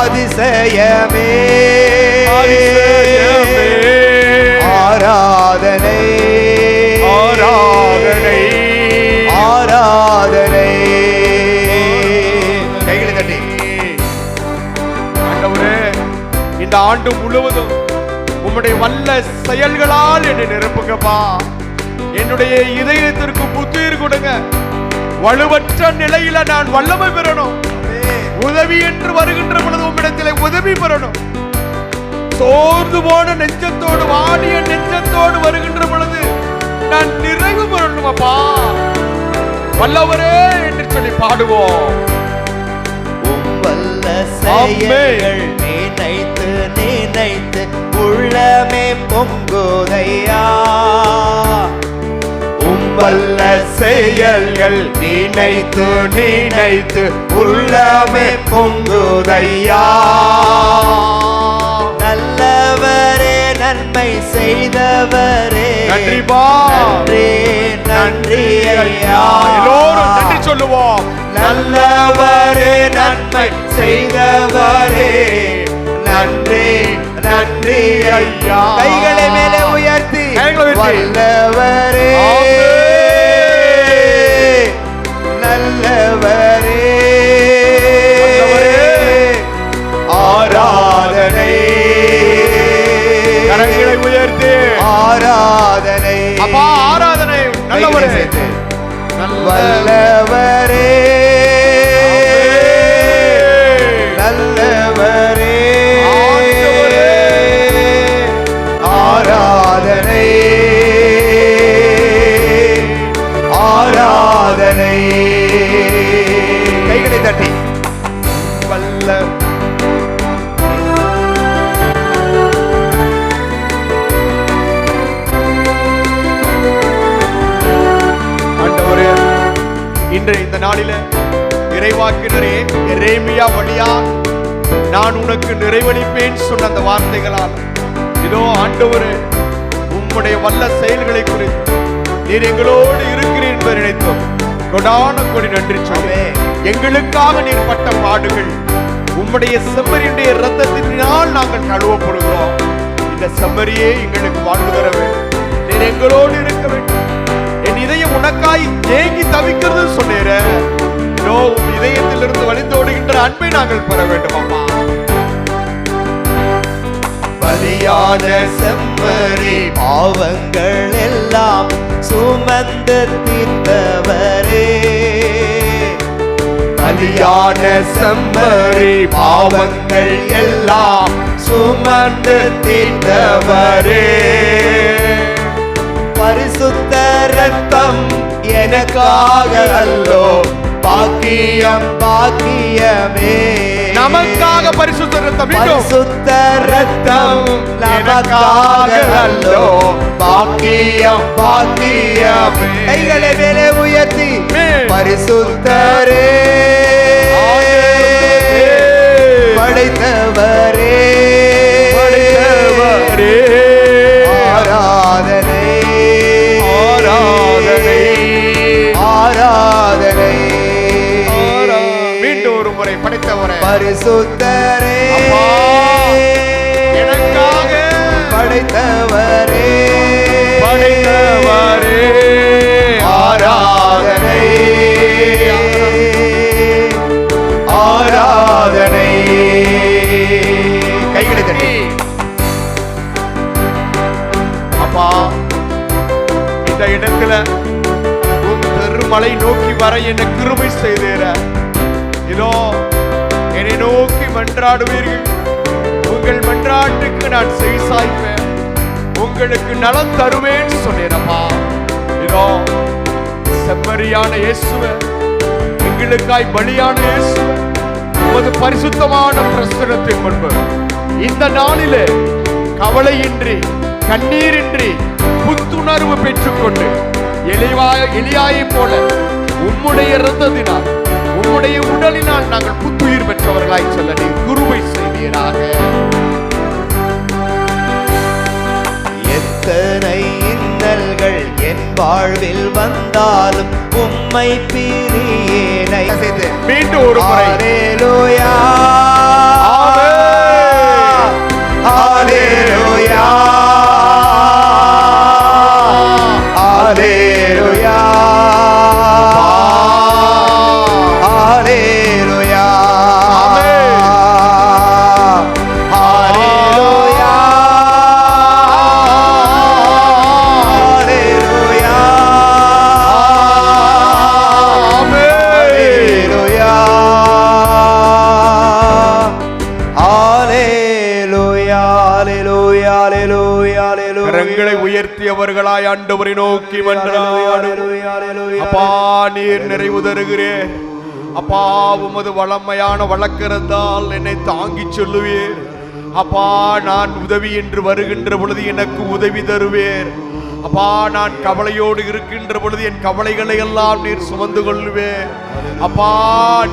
அதிசயமே. ஆராதனை. ஆராதனை. ஆராதனை. கைகளை தட்டி. ஆண்டவரே இந்த ஆண்டு முழுவதும் உம்முடைய வல்ல செயல்களால் என்னை நிரப்புங்கப்பா. என்னுடைய இதயத்திற்கு புத்துயிர் கொடுங்க. வலுவற்ற நிலையில நான் வல்லமை பெறணும். உதவி என்று வருகின்ற பொழுது உம்மிடத்திலே உதவி பெறணும். சோர்ந்து போன நெஞ்சத்தோடு வாடிய நெஞ்சத்தோடு வருகின்ற பொழுது நான் நிறைவு பெறணும் அப்பா. வல்லவரே என்று சொல்லி பாடுவோம். உம்பல்ல செயல்கள் நினைத்து நினைத்து உள்ளமே பொங்குதையா. உம்பல்ல செயல்கள் நினைத்து நினைத்து உள்ளமே பொங்குதையா? நல்லவரே நன்மை செய்தவரே. நன்றிப்பா. நன்றி நன்றி ஐயா. எல்லோரும் நன்றி சொல்லுவோம். நல்லவரே நன்மை செய்தவரே. நன்றி நன்றி ஐயா. கைகளை மேலே உயர்த்தி. வல்லவரே. ஆராதனை. அப்பா ஆராதனை நல்லவரே. வல்லவரே. எரேமியா வழியா நான் உனக்கு நிறைவளிப்பேன் சொன்ன அந்த வார்த்தைகளால். இதோ ஆண்டவரே உம்முடைய வல்ல செயல்களை குறித்து நீர் எங்களோடு இருக்கிறீர் என்பதை நினைத்தோம். கொடான கொடி நன்றி சொல்லி. எங்களுக்காக நீர் பட்ட பாடுகள் உம்முடைய செம்மறியுடைய ரத்தத்தினால் நாங்கள் கழுவப்படுகிறோம். இந்த செம்மறியே எங்களுக்கு வாழ்வு தர வேண்டும். நீர் எங்களோடு இருக்க வேண்டும். என் இதயம் உனக்காய் ஏங்கி தவிக்கிறது சொன்னேர. இதோ உம் இதயத்திலிருந்து வழிந்தோடுகின்ற அன்பை நாங்கள் பெற வேண்டும் அம்மா. பலியான செம்மறி பாவங்கள் எல்லாம் சுமந்து தீர்த்தவரே. பலியான செம்மறி பாவங்கள் எல்லாம் சுமந்து தீர்த்தவரே. பரிசுத்த ரத்தம் எனக்காக அல்லோ பாக்கியம் பாக்கியமே. நமக்காக பரிசுத்த ரத்தம் பரிசுத்த ரத்தம் நமக்காக அல்லோ. பாக்கியம் பாக்கியமே. கைகளை மேலே உயர்த்தி. பரிசுத்தரே. படைத்தவரே. பரிசுத்தரே. எனக்காக. படைத்தவரே. படைத்தவரே. ஆராதனை. ஆராதனை. கைகளை தட்டி அப்பா இந்த இடத்துல உன் பெருமலை நோக்கி வர என்ன கிருபை செய்தேர. இதோ என்னை நோக்கி மன்றாடுவீர்கள். உங்கள் மன்றாட்டுக்கு நான் செய் சாய்ப்பேன். உங்களுக்கு நலம் தருவேன் சொன்னேனப்பா இதோ செம்மறியான இயேசுவ எங்களுக்காய் பலியான இயேசுவ உமது பரிசுத்தமான பிரசனத்தை முன்பு இந்த நாளிலே கவலையின்றி கண்ணீரின்றி புத்துணர்வு பெற்றுக்கொண்டு எளிவாய எளியாயை போல உம்முடைய இரத்தத்தினால் உம்முடைய உடலினால் நாங்கள் புத்துயிர் பெற்றவர்களாய் சொல்ல நீ குருவை செய்வீராக. எத்தனை இன்னல்கள் என் வாழ்வில் வந்தாலும் உம்மை பிரியேனை மீண்டும் ஒரு முறை. உமது வளமையான வழக்கிறதால் என்னை தாங்கி சொல்லுவேர். அப்பா நான் உதவி என்று வருகின்ற பொழுது எனக்கு உதவி தருவேர். அப்பா நான் கவலையோடு இருக்கின்ற பொழுது என் கவலைகளை எல்லாம் நீர் சுமந்து கொள்ளுவேன் அப்பா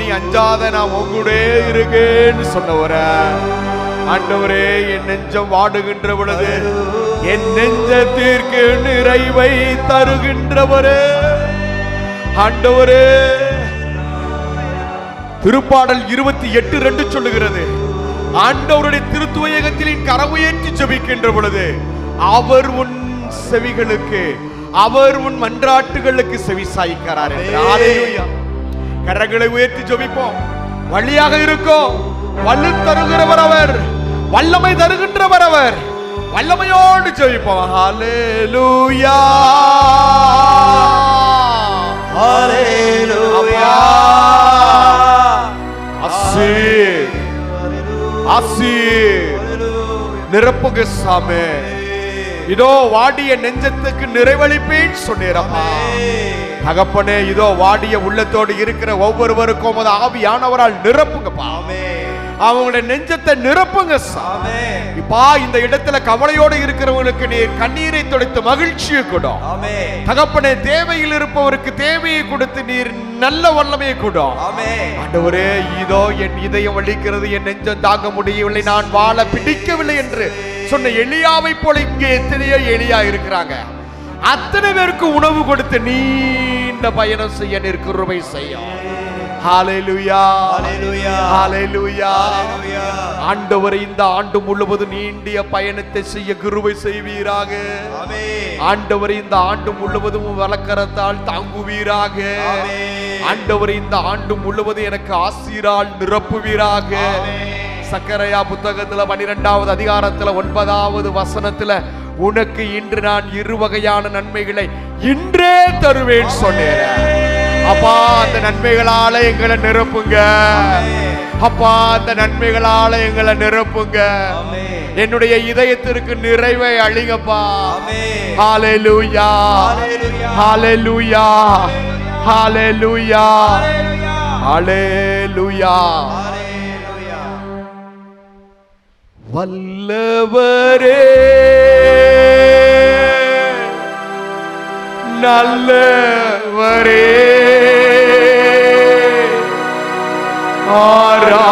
நீ அஞ்சாத நான் உங்கூடே இருக்கேன்னு சொன்னவர. ஆண்டவரே என் நெஞ்சம் வாடுகின்ற பொழுது என் நெஞ்சத்திற்கு நிறைவை தருகின்றவரே. ஆண்டவரே திருப்பாடல் இருபத்தி எட்டு ரெண்டு சொல்லுகிறது. ஆண்டவருடைய திருத்துவயகத்தில் கரமுயேற்றி ஜெபிக்கின்ற பொழுது அவர் உன் செவிகளுக்கு அவர் உன் மன்றாட்டுகளுக்கு செவி சாய்க்கிறார். கரங்களை உயர்த்தி ஜெபிப்போம். வழியாக இருக்கும் வல்லு தருகிறவர் அவர் வல்லமை தருகின்றவர் அவர். வல்லமையோடு ஜெபிப்போம். ஹalleluya. ஹalleluya. ஆசீர். ஆசீர். நிரப்புக சாமி. இதோ வாடிய நெஞ்சத்துக்கு நிறைவளிப்பேன் சொன்னீரப்பா தகப்பனே இதோ வாடிய உள்ளத்தோடு இருக்கிற ஒவ்வொருவருக்கும் அது ஆவியானவரால் நிரப்புங்கப்பா. அவங்களுடைய நெஞ்சத்தை நிரப்புங்க சாமி இப்பா இந்த இடத்துல கவலையோடு இருக்கிறவங்களுக்கு நீர் கண்ணீரை துடைத்து மகிழ்ச்சியை கொடும் தகப்பனே தேவையில் இருப்பவருக்கு தேவையை கொடுத்து நீர் நல்ல வல்லமையை கொடும் ஆண்டவரே இதோ என் இதயம் வலிக்கிறது என் நெஞ்சம் தாங்க முடியவில்லை நான் வாழ பிடிக்கவில்லை என்று சொன்ன எளியாவை போல இங்கே எத்தனையோ எளியா இருக்கிறாங்க. அத்தனை பேருக்கு உணவு கொடுத்து நீண்ட பயணம் செய்ய கிருபை செய்யும். ஆண்டவரை இந்த ஆண்டு முழுவதும் நீண்டிய பயணத்தை செய்ய கிருபை செய்வீராக. ஆண்டவரை இந்த ஆண்டு முழுவதும் வளர்க்கறத்தால் தாங்குவீராக. ஆண்டவரை இந்த ஆண்டு முழுவதும் எனக்கு ஆசீரால் நிரப்புவீராக. சக்கரையா புத்தகத்துல பன்னிரெண்டாவது அதிகாரத்துல ஒன்பதாவது வசனத்துல உனக்கு இன்று நான் இரு வகையான நன்மைகளை இன்றே தருவேன் சொன்னேன். அப்பா அந்த நன்மைகளால எங்களை நிரப்புங்க. அப்பா அந்த நன்மைகளால எங்களை நிரப்புங்க. என்னுடைய இதயத்திற்கு நிறைவை அழிங்கப்பா ஹalleluya. ஹalleluya. ஹalleluya. ஹalleluya. வல்லவரே நல்லவரே. ஆராதனை.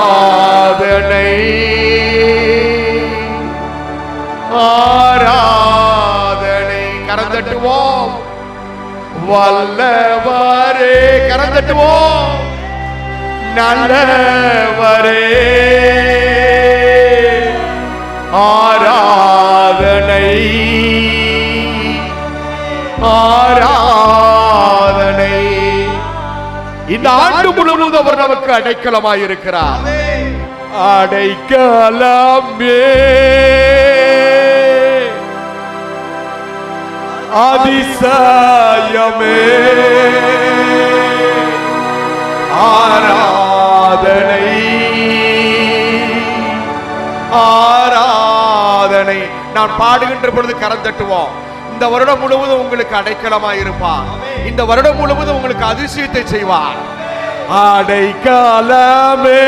ஆராதனை. கரந்தட்டுவோம் வல்லவரே கரந்தட்டுவோம் நல்லவரே. ஆ இந்த ஆண்டு முழுவதும் அவர் நமக்கு அடைக்கலமாய் இருக்கிறார் அடைக்கலமே. அதிசயமே. ஆராதனை. ஆராதனை. நான் பாடுகின்ற பொழுது கரம் தட்டுவோம். இந்த வருடம் முழுவதும் உங்களுக்கு அடைக்கலமாய் இருப்பான் இந்த வருடம் முழுவதும் உங்களுக்கு அதிசயத்தை செய்வார். அடைக்கலமே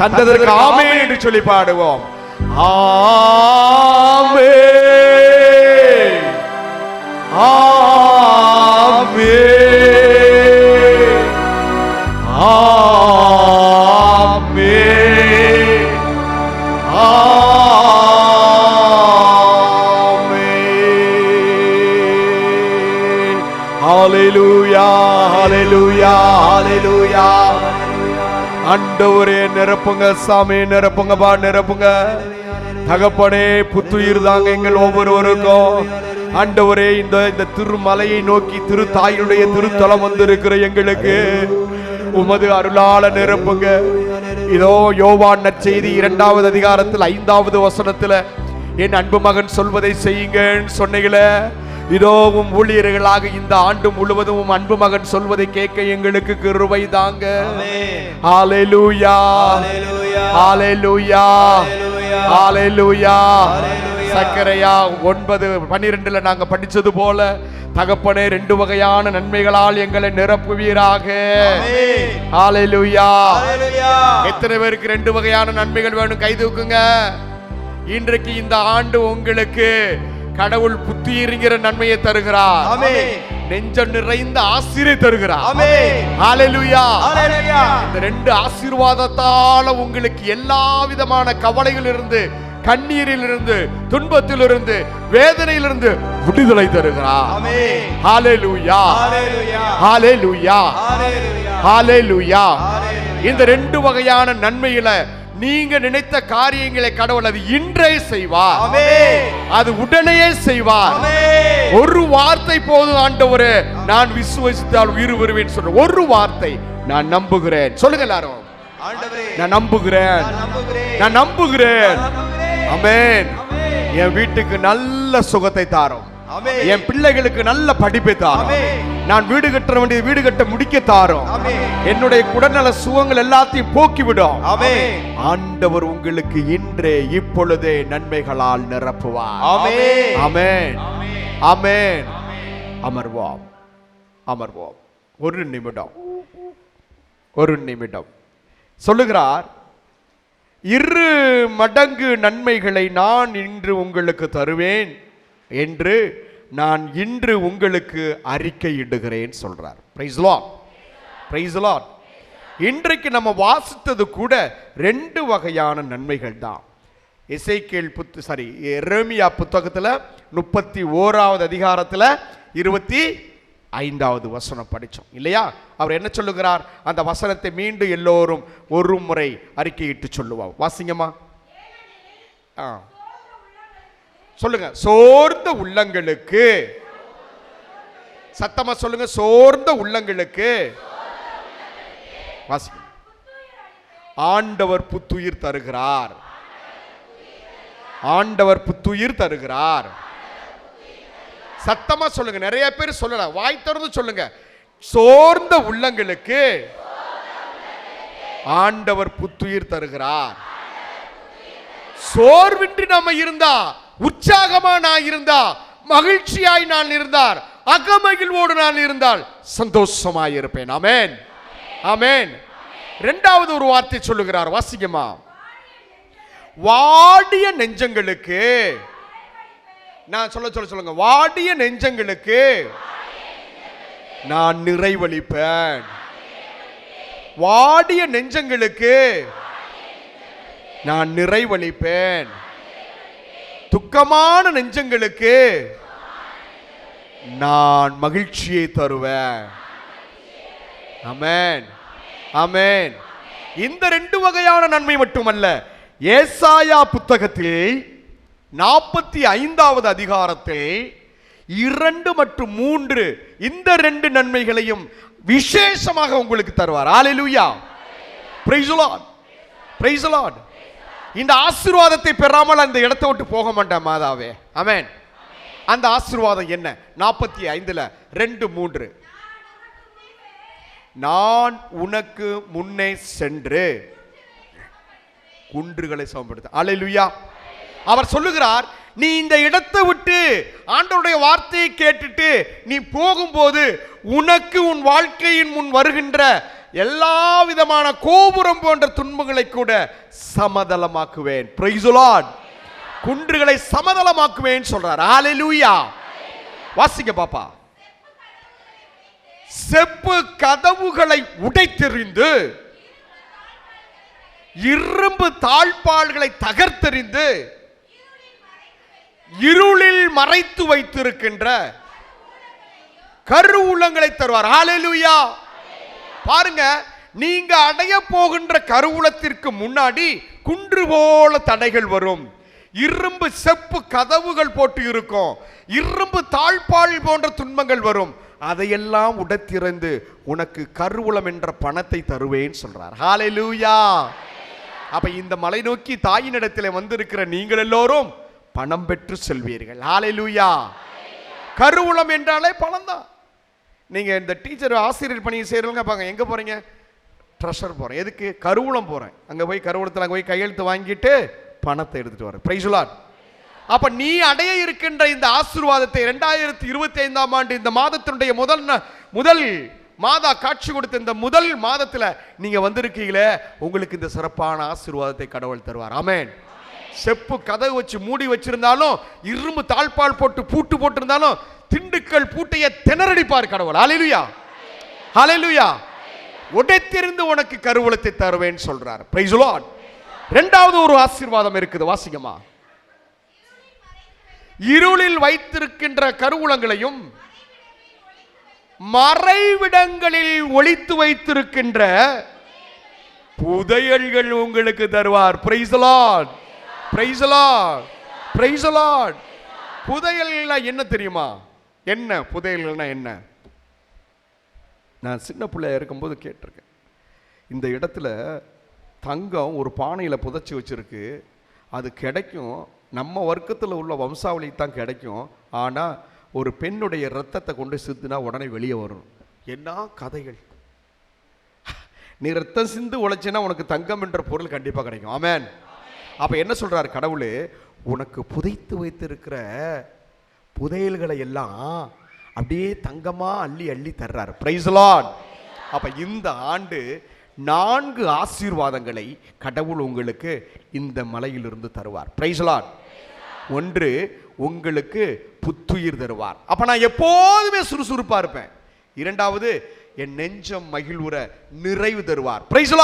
தந்ததற்கு ஆமென் என்று சொல்லி பாடுவோம். ஆமென். ஆமென். ஆண்டவரே நிரப்புங்க சாமி நிரப்புங்கப்பா நிரப்புங்க. தகப்பனே புத்துயிர் தாங்க எங்கள் ஒவ்வொருவருக்கும். ஆண்டவரே இந்த இந்த திருமலையை நோக்கி திரு தாயுடைய திருத்தலம் வந்திருக்கிற எங்களுக்கு. உமது அருளால நிரப்புங்க. இதோ யோவான் நற்செய்தி இரண்டாவது அதிகாரத்தில் ஐந்தாவது வசனத்துல என் அன்பு மகன் சொல்வதை செய்யுங்கன்னு சொன்னீங்களே. இதோ உம் ஊழியர்களாக இந்த ஆண்டு முழுவதும் அன்பு மகன் சொல்வதை கேட்க எங்களுக்கு கிருபை தாங்க. ஹalleluya. ஹalleluya. ஹalleluya. சக்கரையா ஒன்பது பன்னிரெண்டுல நாங்க படிச்சது போல தகப்பனே ரெண்டு வகையான நன்மைகளால் எங்களை நிரப்புவீராக. எத்தனை பேருக்கு ரெண்டு வகையான நன்மைகள் வேணும் கை தூக்குங்க இன்றைக்கு இந்த ஆண்டு உங்களுக்கு கடவுள் புத்தியிருங்கிற நன்மையை தருகிறார். நெஞ்சம் நிறைந்த ஆசிரியை தருகிறார். இந்த ரெண்டு ஆசீர்வாதத்தால உங்களுக்கு எல்லா விதமான கவலையிலிருந்து கண்ணீரிலிருந்து துன்பத்திலிருந்து வேதனையிலிருந்து விடுதலை தருகிறார். ஹalleluya Hallelujah. ஹalleluya Hallelujah. ஹalleluya Hallelujah. இந்த ரெண்டு வகையான நன்மையில நீங்க நினைத்த காரியங்களை கடவுள் அது இன்றே செய்வார். அது உடனே செய்வார். ஒரு வார்த்தை போதும் ஆண்டவரே நான் விசுவசித்தால் உயிர் வருவேன் சொல்ற ஒரு வார்த்தை நான் நம்புகிறேன் சொல்லுங்க எல்லாரும் நான் நம்புகிறேன் நான் நம்புகிறேன். அமேன். என் வீட்டுக்கு நல்ல சுகத்தை தாரும். என் பிள்ளைகளுக்கு நல்ல படிப்பை தாரும். நான் வீடு கட்ட வேண்டிய வீடு கட்ட முடிக்க தாரும். என்னுடைய குடநல சுகங்கள் எல்லாத்தையும் போக்கிவிடும். ஆண்டவர் உங்களுக்கு இன்றே இப்பொழுதே நன்மைகளால் நிரப்புவார். ஆமென். ஆமென். அமர்வோம். அமர்வோம். ஒரு நிமிடம். ஒரு நிமிடம். சொல்லுகிறார் இரு மடங்கு நன்மைகளை நான் இன்று உங்களுக்கு தருவேன். என்று நான் இன்று உங்களுக்கு அறிக்கையிடுகிறேன் சொல்றார். பிரைஸ் லார்ட் பிரைஸ் லார்ட் இன்றைக்கு நம்ம வாசித்தது கூட ரெண்டு வகையான நன்மைகள் தான். இசைக்கேள் புத்து சாரி எரேமியா புத்தகத்தில் முப்பத்தி ஓராவது அதிகாரத்தில் இருபத்தி ஐந்தாவது வசனம் படித்தோம் இல்லையா? அவர் என்ன சொல்லுகிறார்? அந்த வசனத்தை மீண்டும் எல்லோரும் ஒரு முறை அறிக்கையிட்டு சொல்லுவார். வாசிங்கம்மா. ஆ. சொல்லுங்க சோர்ந்த உள்ளங்களுக்கு. சத்தமா சொல்லுங்க சோர்ந்த உள்ளங்களுக்கு. ஆண்டவர் புத்துயிர் தருகிறார். ஆண்டவர் புத்துயிர் தருகிறார். சத்தமா சொல்லுங்க நிறைய பேர் சொல்லல வாய் திறந்து சொல்லுங்க. சோர்ந்த உள்ளங்களுக்கு ஆண்டவர் புத்துயிர் தருகிறார். சோர்வின்றி நம்ம இருந்தா உற்சாகமா நான் இருந்தா மகிழ்ச்சியாய் நான் இருந்தார் அகமகிழ்வோடு நான் இருந்தால் சந்தோஷமாய் இருப்பேன். அமேன் அமேன் இரண்டாவது ஒரு வார்த்தை சொல்லுகிறார் வாசிக்கமா வாடிய நெஞ்சங்களுக்கு நான் சொல்ல சொல்ல சொல்லுங்க. வாடிய நெஞ்சங்களுக்கு நான் நிறைவளிப்பேன். வாடிய நெஞ்சங்களுக்கு நான் நிறைவளிப்பேன். துக்கமான நெஞ்சங்களுக்கு நான் மகிழ்ச்சியை தருவேன். அமேன் அமேன் இந்த ரெண்டு வகையான நன்மை மட்டுமல்ல ஏசாயா புத்தகத்தில் நாற்பத்தி ஐந்தாவது அதிகாரத்தில் இரண்டு மற்றும் மூன்று இந்த ரெண்டு நன்மைகளையும் விசேஷமாக உங்களுக்கு தருவார். ஹalleluya praise the இந்த ஆசீர்வாதத்தை பெறாமல் அந்த இடத்தை விட்டு போக மாட்டேன் மாதாவே. அமேன் அந்த ஆசீர்வாதம் என்ன? நாற்பத்தி ஐந்துல ரெண்டு மூன்று. நான் உனக்கு முன்னே சென்று குன்றுகளை சமப்படுத்த. அலையிலுயா அவர் சொல்லுகிறார் நீ இந்த இடத்தை விட்டு ஆண்டவருடைய வார்த்தையை கேட்டுட்டு நீ போகும்போது உனக்கு உன் வாழ்க்கையின் முன் வருகின்ற எல்லா விதமான கோபுரம் போன்ற துன்பங்களை கூட சமதளமாக்குவேன். Praise குன்றுகளை சமதளமாக்குவேன் சொல்றார். ஹalleluya வாசிக்க பாப்பா. செப்பு கதவுகளை உடைத்தெறிந்து இரும்பு தாழ்பாள்களை தகர்த்தெறிந்து இருளில் மறைத்து வைத்திருக்கின்ற கருவூலங்களை தருவார். ஹalleluya பாருங்க நீங்க அடைய போகின்ற கருவூலத்திற்கு முன்னாடி குன்று போல தடைகள் வரும். இரும்பு செப்பு கதவுகள் போட்டு இருக்கும். இரும்பு தாழ்பால் போன்ற துன்பங்கள் வரும். அதையெல்லாம் உடத்திறந்து உனக்கு கருவூலம் என்ற பணத்தை தருவேன் சொல்றார். ஹalleluya அப்ப இந்த மலை நோக்கி தாயினிடத்தில் வந்திருக்கிற நீங்கள் எல்லோரும் பணம் பெற்று செல்வீர்கள். ஹalleluya கருவூலம் என்றாலே பணம் தான் நீங்கள் இந்த டீச்சர் ஆசிரியர் பணி செய்யறவங்க பாங்க எங்கே போகிறீங்க ட்ரெஷர் போகிறேன் எதுக்கு? கருவூலம் போகிறேன் அங்கே போய் கருவூலத்தில் அங்கே போய் கையெழுத்து வாங்கிட்டு பணத்தை எடுத்துகிட்டு வரேன். பிரைசுலாட் அப்ப நீ அடைய இருக்கின்ற இந்த ஆசீர்வாதத்தை ரெண்டாயிரத்தி இருபத்தி ஐந்தாம் ஆண்டு இந்த மாதத்தினுடைய முதல் ந- முதல் மாதா காட்சி கொடுத்த இந்த முதல் மாதத்தில் நீங்க வந்திருக்கீங்களே உங்களுக்கு இந்த சிறப்பான ஆசீர்வாதத்தை கடவுள் தருவார். ஆமேன் செப்பு கதவு வச்சு மூடி வச்சிருந்தாலும் இரும்பு தாழ்பால் போட்டு பூட்டு போட்டிருந்தாலும் திண்டுக்கல் பூட்டைய திணறடிப்பார் கடவுள். அலையிலுயா அலையிலுயா உடைத்திருந்து உனக்கு கருவூலத்தை தருவேன் சொல்றார். பிரைஸ் லார்ட் இரண்டாவது ஒரு ஆசீர்வாதம் இருக்குது. வாசிக்கமா இருளில் வைத்திருக்கின்ற கருவூலங்களையும் மறைவிடங்களில் ஒழித்து வைத்திருக்கின்ற புதையல்கள் உங்களுக்கு தருவார். Praise lord praise lord praise lord புதையல்னா என்ன தெரியுமா? என்ன புதையல்னா என்ன? நான் சின்ன பிள்ளையா இருக்கும்போது கேட்டிருக்கேன். இந்த இடத்துல தங்கம் ஒரு பானையில் புதைச்சி வச்சுருக்கு. அது கிடைக்கும். நம்ம வர்க்கத்தில் உள்ள வம்சாவளி தான் கிடைக்கும். ஆனால் ஒரு பெண்ணுடைய ரத்தத்தை கொண்டு சிந்துனா உடனே வெளியே வரும். என்ன கதைகள்? நீ ரத்தம் சிந்து உழைச்சினா உனக்கு தங்கம் என்ற பொருள் கண்டிப்பாக கிடைக்கும். ஆமேன். அப்போ என்ன சொல்கிறார் கடவுள்? உனக்கு புதைத்து வைத்திருக்கிற புதையல்களை எல்லாம் அப்படியே தங்கமாக அள்ளி அள்ளி தர்றார். பிரைஸ்லான் அப்போ இந்த ஆண்டு நான்கு ஆசீர்வாதங்களை கடவுள் உங்களுக்கு இந்த மலையிலிருந்து தருவார். பிரைஸ்லான் ஒன்று உங்களுக்கு புத்துயிர் தருவார். அப்போ நான் எப்போதுமே சுறுசுறுப்பாக இருப்பேன். இரண்டாவது என் நெஞ்சம் மகிழ்வுற நிறைவு தருவார். பிரைஸ்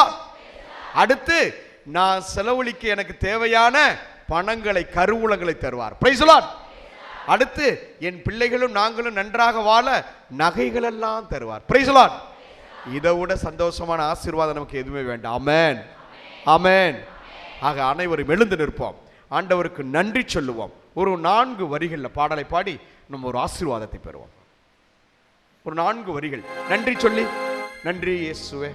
அடுத்து நான் செலவழிக்க எனக்கு தேவையான பணங்களை கருவூலங்களை தருவார். பிரைஸ்லான் அடுத்து என் பிள்ளைகளும் நாங்களும் நன்றாக வாழ நகைகளெல்லாம் தருவார். பிரைசலான் இதை விட சந்தோஷமான ஆசீர்வாதம் நமக்கு எதுவுமே வேண்டாம். அமேன் அமேன் ஆக அனைவரும் எழுந்து நிற்போம். ஆண்டவருக்கு நன்றி சொல்லுவோம். ஒரு நான்கு வரிகளில் பாடலை பாடி நம்ம ஒரு ஆசீர்வாதத்தை பெறுவோம். ஒரு நான்கு வரிகள். நன்றி சொல்லி நன்றி இயேசுவே.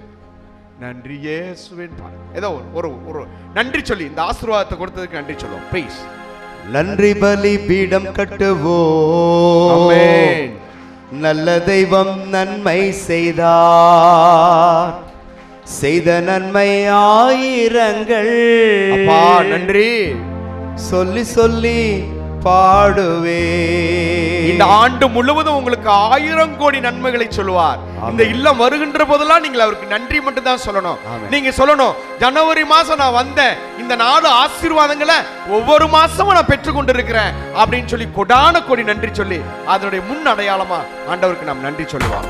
நன்றி இயேசுவேன் பாடல். ஏதோ ஒரு- ஒரு ஒரு நன்றி சொல்லி இந்த ஆசீர்வாதத்தை கொடுத்ததுக்கு நன்றி சொல்லுவோம். ப்ளீஸ் நன்றி பலி பீடம் கட்டுவோம். நல்ல தெய்வம் நன்மை செய்தார். செய்த நன்மை ஆயிரங்கள். நன்றி. சொல்லி சொல்லி பாடுவே இந்த ஆண்டு முழுவதும் உங்களுக்கு ஆயிரம் கோடி நன்மைகளை சொல்லுவார். இந்த இல்லம் வருகின்ற போதெல்லாம் நீங்கள் அவருக்கு நன்றி மட்டும் தான் சொல்லணும். நீங்க சொல்லணும் ஜனவரி மாசம் நான் வந்தேன். இந்த நாலு ஆசீர்வாதங்களை ஒவ்வொரு மாசமும் நான் பெற்று கொண்டிருக்கிறேன். அப்படின்னு சொல்லி கொடான கோடி நன்றி சொல்லி அதனுடைய முன் அடையாளமா ஆண்டவருக்கு நாம் நன்றி சொல்லுவோம்.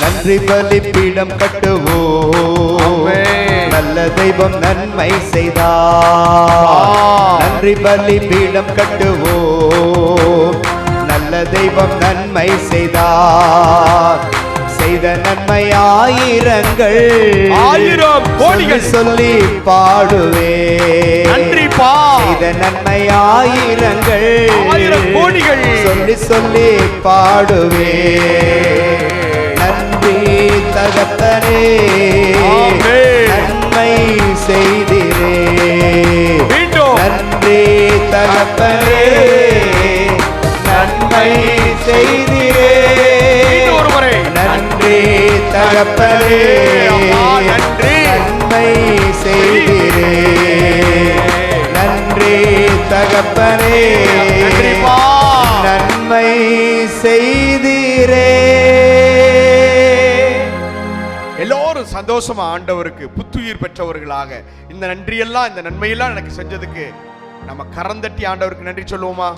நன்றி பலி பீடம் கட்டுவோம். நல்ல தெய்வம் நன்மை செய்தார். நன்றி பலி பீடம் கட்டுவோம். நல்ல தெய்வம் நன்மை செய்தார். செய்த நன்மை ஆயிரங்கள் ஆயிரம் கோடிகள். சொல்லி பாடுவே நன்றிப்பா செய்த நன்மை ஆயிரங்கள் ஆயிரம் கோடிகள். சொல்லி சொல்லி பாடுவே நன்றி தகப்பனே. நன்மை செய்திரே. நன்றி தகப்பனே. நன்மை செய்திரே. நன்றி தகப்பனே. நன்றி. நன்மை செய்திரே. நன்றி தகப்பனே. நன்மை செய்திரே. சந்தோஷமா ஆண்டவருக்கு புத்துயிர் பெற்றவர்களாக. இந்த நன்றியெல்லாம் இந்த நன்மையெல்லாம் எனக்கு செஞ்சதுக்கு நம்ம கரந்தட்டி ஆண்டவருக்கு நன்றி சொல்லுவோமா?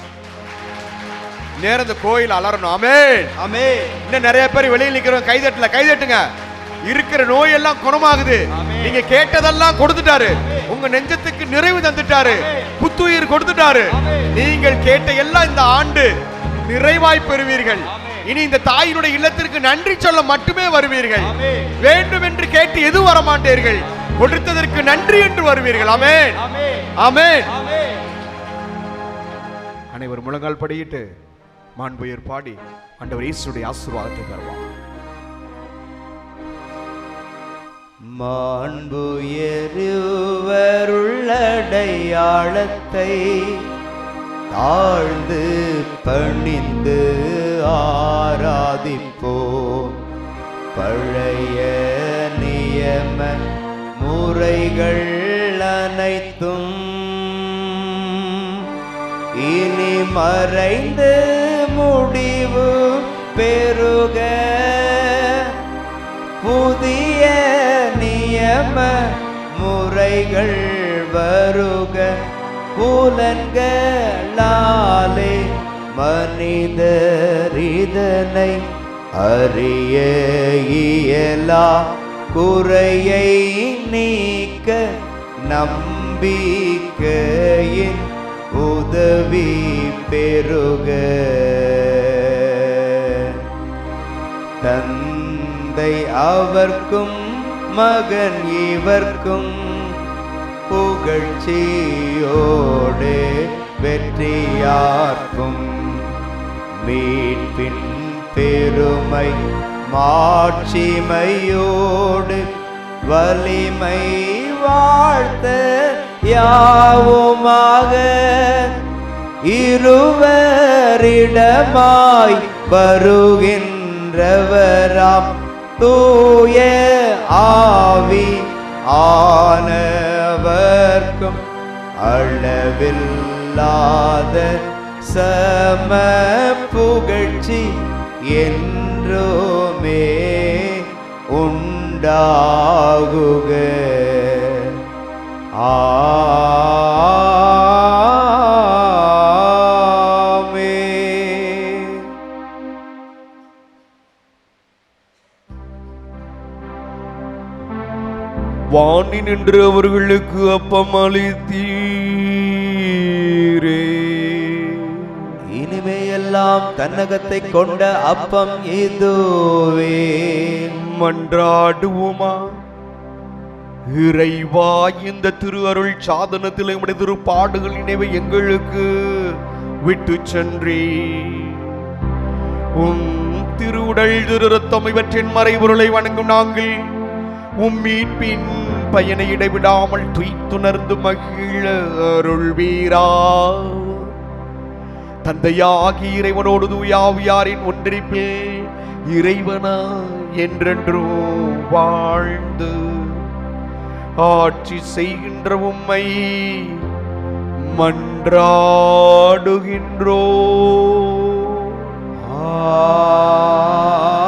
நேரம் இந்த கோயில் அலறணும். ஆமென். அமே இன்னும் நிறைய பேர் வெளியில் நிக்கிறோம். கைதட்டல கைதட்டுங்க. இருக்கிற நோயெல்லாம் குணமாகுது. நீங்க கேட்டதெல்லாம் கொடுத்துட்டாரு. உங்க நெஞ்சத்துக்கு நிறைவு தந்துட்டாரு. புத்துயிர் கொடுத்துட்டாரு. நீங்கள் கேட்ட எல்லாம் இந்த ஆண்டு நிறைவாய் பெறுவீர்கள். இனி இந்த தாயினுடைய இல்லத்திற்கு நன்றி சொல்ல மட்டுமே வருவீர்கள். வேண்டும் என்று கேட்டு எது வர மாட்டீர்கள் கொடுத்ததற்கு நன்றி என்று வருவீர்கள். ஆமென். ஆமென். அனைவரும் முழங்கால் படியிட்டு மாண்புயர் பாடி ஆண்டவர் இயேசுடைய ஆசீர்வாதத்தை பெறுவார் மாண்புயருவருள்ளடையாளத்தை தாழ்ந்து பணிந்து ஆராதிப்போம் பழைய நியம முறைகள் அனைத்தும் இனி மறைந்து முடிவு பெருக. புதிய நியம முறைகள் வருக. புலன்களாலே மனிதரிதனை அறிய இயலா குறையை நீக்க நம்பிக்கையின் உதவி பெருக தந்தை அவர்க்கும் மகன் இவர்க்கும் புகழ்ச்சியோடு வெற்றியார்க்கும் மீட்பின் பெருமை மாட்சிமையோடு வலிமை வாழ்த்த யாவுமாக இருவரிடமாய் வருகின்றவராம் தூய ஆவி ஆன ஆனவர்க்கும் அளவில்லாத சம புகழ்ச்சி என்றோமே உண்டாகுக. ஆ வாணி நின்று அவர்களுக்கு அப்பம் அளித்தீரே. இனிமையெல்லாம் தன்னகத்தை கொண்ட அப்பம் இதுவே மன்றாடுவோமா? இறைவா இந்த திரு அருள் சாதனத்தில் உடைய திருப்பாடுகள் நினைவை எங்களுக்கு விட்டு சென்றே உம் திருவுடல் திரு ரத்தம் இவற்றின் மறைபொருளை வணங்கும் நாங்கள் உம் மீட்பின் பயனை இடைவிடாமல் துய்த்துணர்ந்து மகிழ அருள்வீரா. தந்தையாகி இறைவனோடு தூயாவியாரின் ஒன்றிப்பில் இறைவனா என்றென்றும் வாழ்ந்து ஆட்சி செய்கின்ற உம்மை மன்றாடுகின்றோ. ஆ.